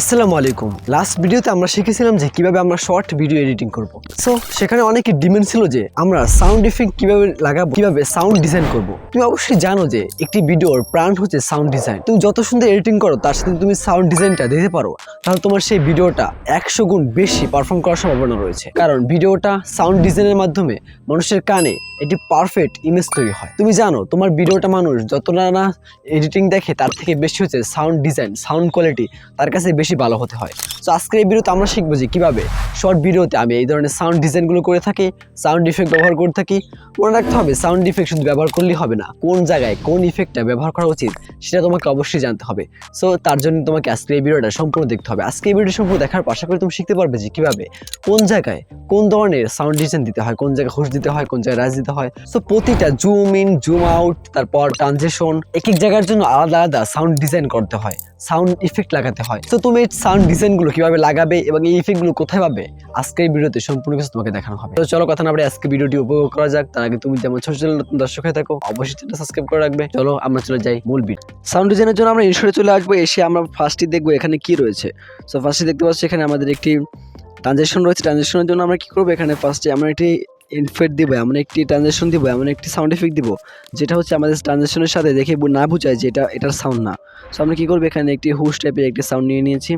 আসসালামু আলাইকুম। লাস্ট ভিডিওতে আমরা শিখেছিলাম যে কীভাবে আমরা শর্ট ভিডিও এডিটিং করব। সো সেখানে অনেকের ডিমান্ড ছিল যে আমরা সাউন্ড ইফেক্ট কীভাবে লাগাবো, কীভাবে সাউন্ড ডিজাইন করব। তুমি অবশ্যই জানো যে একটি ভিডিওর প্রাণ হচ্ছে সাউন্ড ডিজাইন তুমি যত সুন্দর এডিটিং করো, তার সাথে তুমি সাউন্ড ডিজাইনটা দিতে পারো। তাহলে তোমার সেই ভিডিওটা একশো গুণ বেশি পারফর্ম করার সম্ভাবনা রয়েছে। কারণ ভিডিওটা সাউন্ড ডিজাইনের মাধ্যমে মানুষের কানে এটি পারফেক্ট ইমেজ তৈরি হয়। তুমি জানো, তোমার ভিডিওটা মানুষ যতটা না এডিটিং দেখে, তার থেকে বেশি হচ্ছে সাউন্ড ডিজাইন সাউন্ড কোয়ালিটি তার কাছে বেশি ভালো হতে হয়। তো আজকের এই ভিডিওতে আমরা শিখব যে কীভাবে শর্ট ভিডিওতে আমি এই ধরনের সাউন্ড ডিজাইনগুলো করে থাকি সাউন্ড ইফেক্ট ব্যবহার করে থাকি। মনে রাখতে হবে সাউন্ড ইফেক্ট শুধু ব্যবহার করলেই হবে না, কোন জায়গায় কোন ইফেক্টটা ব্যবহার করা উচিত সেটা তোমাকে অবশ্যই জানতে হবে। সো তার জন্য তোমাকে আজকের এই ভিডিওটা সম্পূর্ণ দেখতে হবে। আজকে এই ভিডিও সম্পূর্ণ দেখার পাশাপাশি তুমি শিখতে পারবে যে কীভাবে কোন জায়গায় কোন ধরনের সাউন্ড ডিজাইন দিতে হয়, কোন জায়গায় হুশ দিতে হয়, কোন জায়গায় রাজ দিতে হয়। সো প্রতিটা জুম ইন জুম আউট তারপর ট্রানজেকশন এক এক জায়গার জন্য আলাদা আলাদা সাউন্ড ডিজাইন করতে হয়। সাউন্ড ইফেক্ট লাগাতে হয়। তো তুমি এই সাউন্ড ডিজাইনগুলো কীভাবে লাগাবে এবং এই ইফেক্টগুলো কোথায় পাবে? আজকের ভিডিওতে সম্পূর্ণ কিছু তোমাকে দেখানো হবে। তো চলো কথা না আমরা আজকে ভিডিওটি উপভোগ করা যাক। তার আগে তুমি যেমন ছোট ছোট দর্শক হয়ে থাকো, অবশ্যই চ্যানেলটা সাবস্ক্রাইব করে রাখবে। চলো আমরা চলে যাই মূল বিট সাউন্ড ডিজাইনের জন্য আমরা ইনশোরে চলে আসব, এসে আমরা ফার্স্টই দেখব এখানে কি রয়েছে। সো ফার্স্টে দেখতে পাচ্ছি এখানে আমাদের একটি ট্রানজেকশন রয়েছে। ট্রানজেকশনের জন্য আমরা কি করব? এখানে ফার্স্টে আমরা একটি ইনফেক্ট দিব, এমন একটি ট্রানজেকশন দিব, এমন একটি সাউন্ড এফেক্ট দিব, যেটা হচ্ছে আমাদের ট্রানজেকশনের সাথে দেখে না বোঝায় যে এটা, এটার সাউন্ড না। সো আমরা কী করব? এখানে একটি হুস টাইপের একটি সাউন্ড নিয়ে নিয়েছি।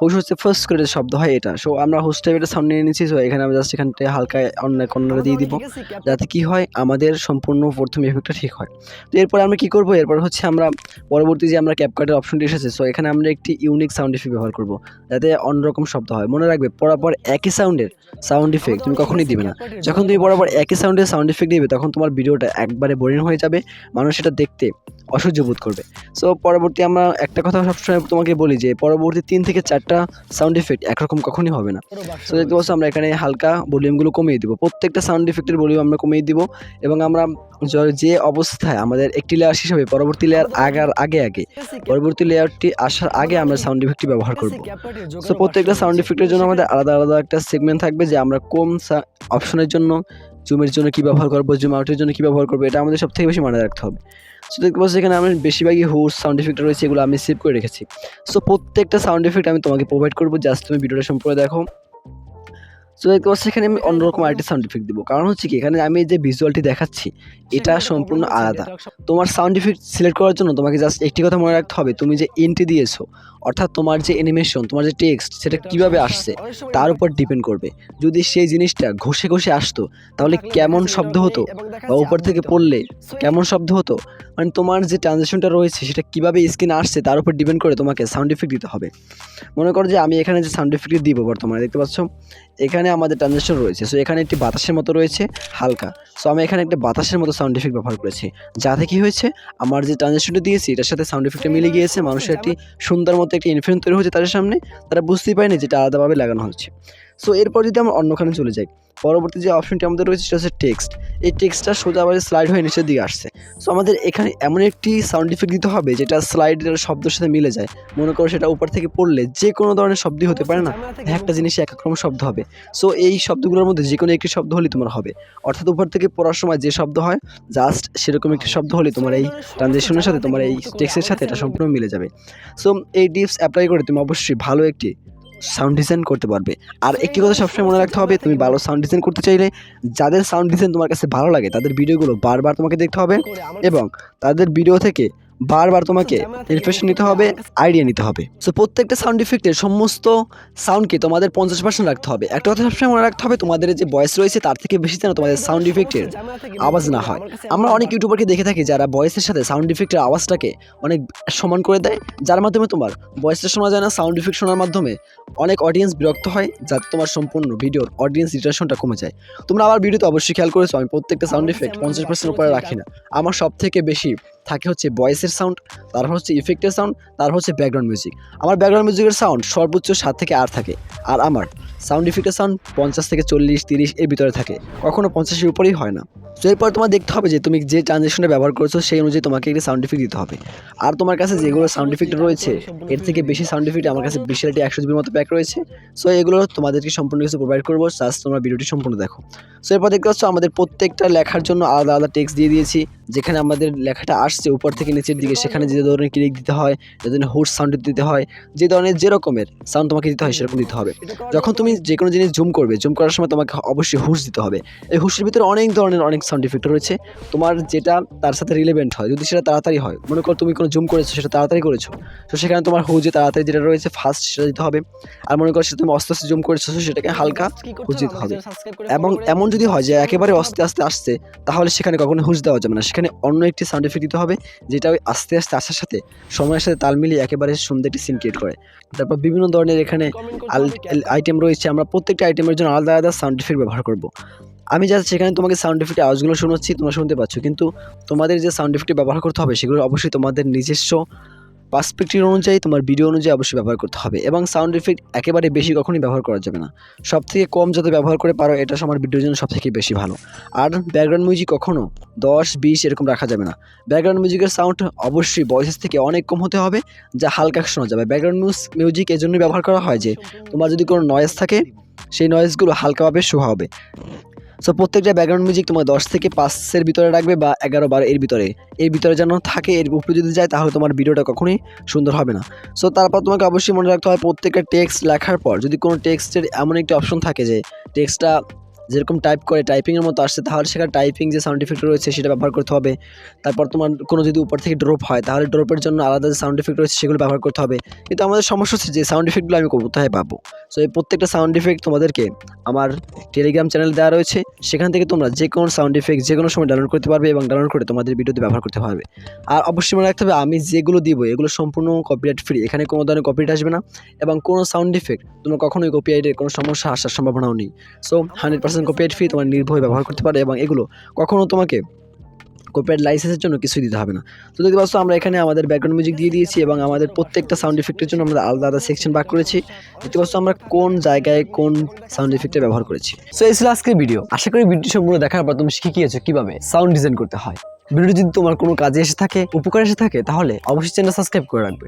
হুস হচ্ছে ফার্স্ট করে শব্দ হয় এটা। সো আমরা হুস টাইপের সাউন্ড নিয়ে নিয়েছি। সো এখানে আমরা জাস্ট এখানটা হালকা অন্য কর্নারে দিয়ে দিব, যাতে কি হয়, আমাদের সম্পূর্ণ প্রথম এফেক্টটা ঠিক হয়। তো এরপর আমরা কি করব? এরপর হচ্ছে আমরা পরবর্তী যে আমরা ক্যাপকাটের অপশনটি এসেছে সো এখানে আমরা একটি ইউনিক সাউন্ড ইফেক্ট ব্যবহার করব, যাতে অন্যরকম শব্দ হয়। মনে রাখবে, পরাপর একই সাউন্ডের সাউন্ড ইফেক্ট তুমি কখনোই দিবে না। যখন তুমি বরাবর একই সাউন্ডের সাউন্ড ইফেক্ট দিবে, তখন তোমার ভিডিওটা একবারে বোরিং হয়ে যাবে। মানুষ এটা দেখতে অসহ্য বোধ করবে। সো পরবর্তী আমরা একটা কথা সবসময় তোমাকে বলি যে, পরবর্তী তিন থেকে চারটা সাউন্ড ইফেক্ট একরকম কখনই হবে না। সো দেখতে পাচ্ছ আমরা এখানে হালকা ভলিউমগুলো কমিয়ে দিব। প্রত্যেকটা সাউন্ড ইফেক্টের ভলিউম আমরা কমিয়ে দিব এবং আমরা যে অবস্থায় আমাদের একটি লেয়ার শেষ হবে, পরবর্তী লেয়ার আগার আগে আগে, পরবর্তী লেয়ারটি আসার আগে আমরা সাউন্ড ইফেক্টটি ব্যবহার করব। সো প্রত্যেকটা সাউন্ড ইফেক্টের জন্য আমাদের আলাদা আলাদা একটা সেগমেন্ট থাকবে যে আমরা কোন অপশনের জন্য জুমের জন্য কী ব্যবহার করব, জুম আউটের জন্য কী ব্যবহার করব, এটা আমাদের সবথেকে বেশি মনে রাখতে হবে। সো দেখতে পাচ্ছি এখানে আমি বেশিরভাগই হোর্স সাউন্ড ইফেক্ট রয়েছে, এগুলো আমি সেভ করে রেখেছি। সো প্রত্যেকটা সাউন্ড ইফেক্ট আমি তোমাকে প্রোভাইড করব জাস্ট তুমি ভিডিওটা সম্পূর্ণ দেখো। সো দেখতে পাচ্ছি এখানে আমি অন্যরকম আরেকটি সাউন্ড ইফেক্ট দিব। কারণ হচ্ছে কি এখানে আমি যে ভিজুয়ালটি দেখাচ্ছি এটা সম্পূর্ণ আলাদা। তোমার সাউন্ড ইফেক্ট সিলেক্ট করার জন্য তোমাকে জাস্ট একটি কথা মনে রাখতে হবে তুমি যে এন্ট্রি দিয়েছ অর্থাৎ তোমার যে অ্যানিমেশন তোমার যে টেক্সট সেটা কীভাবে আসছে তার উপর ডিপেন্ড করবে। যদি সেই জিনিসটা ঘষে ঘষে আসতো তাহলে কেমন শব্দ হতো? বা উপর থেকে পড়লে কেমন শব্দ হতো? মানে তোমার যে ট্রানজেকশনটা রয়েছে সেটা কীভাবে স্ক্রিনে আসছে তার উপর ডিপেন্ড করে তোমাকে সাউন্ড ইফেক্ট দিতে হবে। মনে করো যে আমি এখানে যে সাউন্ড ইফেক্ট দিব বর্তমানে দেখতে পাচ্ছ? এখানে আমাদের ট্রানজেকশন রয়েছে। সো এখানে একটি বাতাসের মতো রয়েছে, হালকা। সো আমি এখানে একটা বাতাসের মতো সাউন্ড এফেক্ট ব্যবহার করেছি। যাতে কি হয়েছে? আমার যে ট্রানজেকশনটা দিয়েছি, এটার সাথে সাউন্ড এফেক্টটা মিলে গিয়েছে। মানুষের একটি সুন্দর মতো একটি ইনফ্লুয়েন্স তৈরি হয়েছে তাদের সামনে। তারা বুঝতেই পারেনি যেটা আলাদাভাবে লাগানো হচ্ছে। সো এরপর যদি আমরা অন্যখানে চলে যাই, পরবর্তী যে অপশনটি আমাদের রয়েছে সেটা হচ্ছে টেক্সট এই টেক্সটটা সোজা আবার স্লাইড হয়ে নিচের দিকে আসছে। সো আমাদের এখানে এমন একটি সাউন্ড ইফেক্ট দিতে হবে যেটা স্লাইডের শব্দের সাথে মিলে যায়। মনে করো সেটা উপর থেকে পড়লে যে কোনো ধরনের শব্দই হতে পারে না। একটা জিনিস এক শব্দ হবে। সো এই শব্দগুলোর মধ্যে যে কোনো একটি শব্দ হলেই তোমার হবে। অর্থাৎ উপর থেকে পড়ার সময় যে শব্দ হয় জাস্ট সেরকম একটি শব্দ হলে তোমার এই ট্রানজেকশনের সাথে, তোমার এই টেক্সটের সাথে এটা সম্পূর্ণ মিলে যাবে। সো এই টিপস অ্যাপ্লাই করে তুমি অবশ্যই ভালো একটি সাউন্ড ডিজাইন করতে পারবে। আর একটি কথা সবসময় মনে রাখতে হবে তুমি ভালো সাউন্ড ডিজাইন করতে চাইলে যাদের সাউন্ড ডিজাইন তোমার কাছে ভালো লাগে তাদের ভিডিওগুলো বারবার তোমাকে দেখতে হবে এবং তাদের ভিডিও থেকে বারবার তোমাকে ইনফরমেশন নিতে হবে আইডিয়া নিতে হবে। সো প্রত্যেকটা সাউন্ড ইফেক্টের সমস্ত সাউন্ডকে তোমাদের পঞ্চাশ পার্সেন্ট রাখতে হবে। একটা কথা সবসময় মনে রাখতে হবে, তোমাদের যে ভয়েস রয়েছে, তার থেকে বেশি যেন তোমাদের সাউন্ড ইফেক্টের আওয়াজ না হয়। আমরা অনেক ইউটিউবারকে দেখে থাকি যারা ভয়েসের সাথে সাউন্ড ইফেক্টের আওয়াজটাকে অনেক সমান করে দেয়, যার মাধ্যমে তোমার ভয়েসটা শোনা যায় না সাউন্ড ইফেক্ট শোনার মাধ্যমে অনেক অডিয়েন্স বিরক্ত হয়, যাতে তোমার সম্পূর্ণ ভিডিওর অডিয়েন্স রিটারেশনটা কমে যায়। তোমরা আমার ভিডিওতে অবশ্যই খেয়াল করেছ, আমি প্রত্যেকটা সাউন্ড ইফেক্ট পঞ্চাশ পার্সেন্ট উপরে রাখি না। আমার সব থেকে বেশি থাকে হচ্ছে ভয়েসের সাউন্ড তারপর হচ্ছে ইফেক্টের সাউন্ড তারপর হচ্ছে ব্যাকগ্রাউন্ড মিউজিক আমার ব্যাকগ্রাউন্ড মিউজিকের সাউন্ড সর্বোচ্চ সাত থেকে আট থাকে, আর আমার সাউন্ড ইফেক্টের সাউন্ড পঞ্চাশ থেকে চল্লিশ, তিরিশ এর ভিতরে থাকে। কখনও পঞ্চাশের উপরেই হয় না। তো এরপর তোমার দেখতে হবে যে তুমি যে ট্রানজেকশনটা ব্যবহার করছ, সেই অনুযায়ী তোমাকে একটি সাউন্ড ইফেক্ট দিতে হবে। আর তোমার কাছে যেগুলো সাউন্ড ইফেক্ট রয়েছে, এর থেকে বেশি সাউন্ড ইফেক্ট আমার কাছে বিশ একটি একশো জিবির মতো প্যাক রয়েছে। সো এগুলো তোমাদেরকে সম্পূর্ণ কিছু প্রোভাইড করব। জাস্ট তোমরা ভিডিওটি সম্পূর্ণ দেখো। সো এরপর দেখতে পাচ্ছ আমাদের প্রত্যেকটা লেখার জন্য আলাদা আলাদা টেক্সট দিয়ে দিয়েছি, যেখানে আমাদের লেখাটা আসছে উপর থেকে নিচের দিকে। সেখানে যে ধরনের ক্লিক দিতে হয়, যে ধরনের হুড সাউন্ড দিতে হয়, যে ধরনের যে রকমের সাউন্ড তোমাকে দিতে হয়, সেরকম দিতে হবে। যখন তুমি যে কোনো জিনিস জুম করবে জুম করার সময় তোমাকে অবশ্যই হুশ দিতে হবে। এই হুশের ভিতরে অনেক ধরনের, অনেক সাউন্ড ইফেক্ট রয়েছে। তোমার যেটা তার সাথে রিলেভেন্ট হয় যদি সেটা তাড়াতাড়ি হয় মনে করো তুমি কোনো জুম করেছ সেটা তাড়াতাড়ি করেছ তো সেখানে তোমার হু যে তাড়াতাড়ি যেটা রয়েছে ফার্স্ট সেটা দিতে হবে। আর মনে করো সেটা তুমি আস্তে আস্তে জুম করেছ সেটাকে হালকা হুশ দিতে হবে। এবং এমন যদি হয় যে একেবারে আস্তে আস্তে আসছে তাহলে সেখানে কখনো হুশ দেওয়া যাবে না। সেখানে অন্য একটি সাউন্ড ইফেক্ট দিতে হবে যেটা ওই আস্তে আস্তে আসার সাথে সময়ের সাথে তাল মিলিয়ে একেবারে সুন্দর একটি সিন ক্রিয়েট করে। তারপর বিভিন্ন ধরনের এখানে আইটেম রয়েছে আমরা প্রত্যেকটা আইটেমের জন্য আলাদা আলাদা সাউন্ড ইফেক্ট ব্যবহার করব। আমি জাস্ট সেখানে তোমাকে সাউন্ড ইফেক্টের আওয়াজগুলো শোনাচ্ছি, তোমরা শুনতে পাচ্ছ। কিন্তু তোমাদের যে সাউন্ড ইফেক্ট ব্যবহার করতে হবে, সেগুলো অবশ্যই তোমাদের নিজস্ব পার্সপেক্টিভ অনুযায়ী, তোমার ভিডিও অনুযায়ী অবশ্যই ব্যবহার করতে হবে। এবং সাউন্ড ইফেক্ট একেবারে বেশি কখনোই ব্যবহার করা যাবে না। সব থেকে কম যত ব্যবহার করে পারো, এটা আমার ভিডিওর জন্য সব থেকে বেশি ভালো। আর ব্যাকগ্রাউন্ড মিউজিক কখনো দশ, বিশ এরকম রাখা যাবে না। ব্যাকগ্রাউন্ড মিউজিকের সাউন্ড অবশ্যই ভয়েসেস থেকে অনেক কম হতে হবে, যা হালকা শোনা যাবে। ব্যাকগ্রাউন্ড মিউজিক এই জন্যই ব্যবহার করা হয় যে, তোমার যদি কোনো নয়েজ থাকে, সেই নয়েজগুলো হালকাভাবে শোভা হবে। সো প্রত্যেকটা ব্যাকগ্রাউন্ড মিউজিক তোমার দশ থেকে পাঁচের ভিতরে রাখবে বা এগারো বারো এর ভিতরে। এর ভিতরে যেন থাকে, এর উপরে যদি যায়, তাহলে তোমার ভিডিওটা কখনোই সুন্দর হবে না। সো তারপর তোমাকে অবশ্যই মনে রাখতে হয়, প্রত্যেকটা টেক্সট লেখার পর যদি কোনো টেক্সটের এমন একটি অপশন থাকে যে টেক্সটটা যেরকম টাইপ করে টাইপিংয়ের মতো আসছে, তাহলে সেখানে টাইপিং যে সাউন্ড ইফেক্ট রয়েছে সেটা ব্যবহার করতে হবে। তারপর তোমার কোনো যদি উপর থেকে ড্রপ হয়, তাহলে ড্রপের জন্য আলাদা যে সাউন্ড ইফেক্ট রয়েছে সেগুলো ব্যবহার করতে হবে। কিন্তু আমাদের সমস্যা হচ্ছে যে সাউন্ড ইফেক্টগুলো আমি কোথায় পাবো? সো এই প্রত্যেকটা সাউন্ড ইফেক্ট তোমাদেরকে আমার টেলিগ্রাম চ্যানেল দেওয়া রয়েছে। সেখান থেকে তোমরা যে কোনো সাউন্ড ইফেক্ট যে কোনো সময় ডাউনলোড করতে পারবে এবং ডাউনলোড করে তোমাদের ভিডিওতে ব্যবহার করতে পারবে। আর অবশ্যই মনে রাখতে হবে, আমি যেগুলো দিব, এগুলো সম্পূর্ণ কপিরাইট ফ্রি এখানে কোনো ধরনের কপিরাইট আসবে না। এবং কোনো সাউন্ড ইফেক্ট তোমরা কখনোই কপিরাইটের কোনো সমস্যা আসার সম্ভাবনাও নেই। So hundred percent copyright free তোমার নির্ভয় ব্যবহার করতে পারে এবং এগুলো কখনো তোমাকে কপিরাইট লাইসেন্সের জন্য কিছু দিতে হবে না। তো দেখতে পাচ্ছ, আমরা এখানে আমাদের ব্যাকগ্রাউন্ড মিউজিক দিয়ে দিয়েছি এবং আমাদের প্রত্যেকটা সাউন্ড ইফেক্টের জন্য আমরা আলাদা আলাদা সেকশন ভাগ করেছি। দেখতে পাচ্ছ, আমরা কোন জায়গায় কোন সাউন্ড ইফেক্টটা ব্যবহার করেছি। সো এই ছিল আজকের ভিডিও আশা করি ভিডিও সম্পূর্ণ দেখার পর তুমি শিখে গিয়েছো কীভাবে সাউন্ড ডিজাইন করতে হয়। ভিডিও যদি তোমার কোনো কাজে এসে থাকে, উপকার এসে থাকে, তাহলে অবশ্যই চ্যানেল সাবস্ক্রাইব করে রাখবে।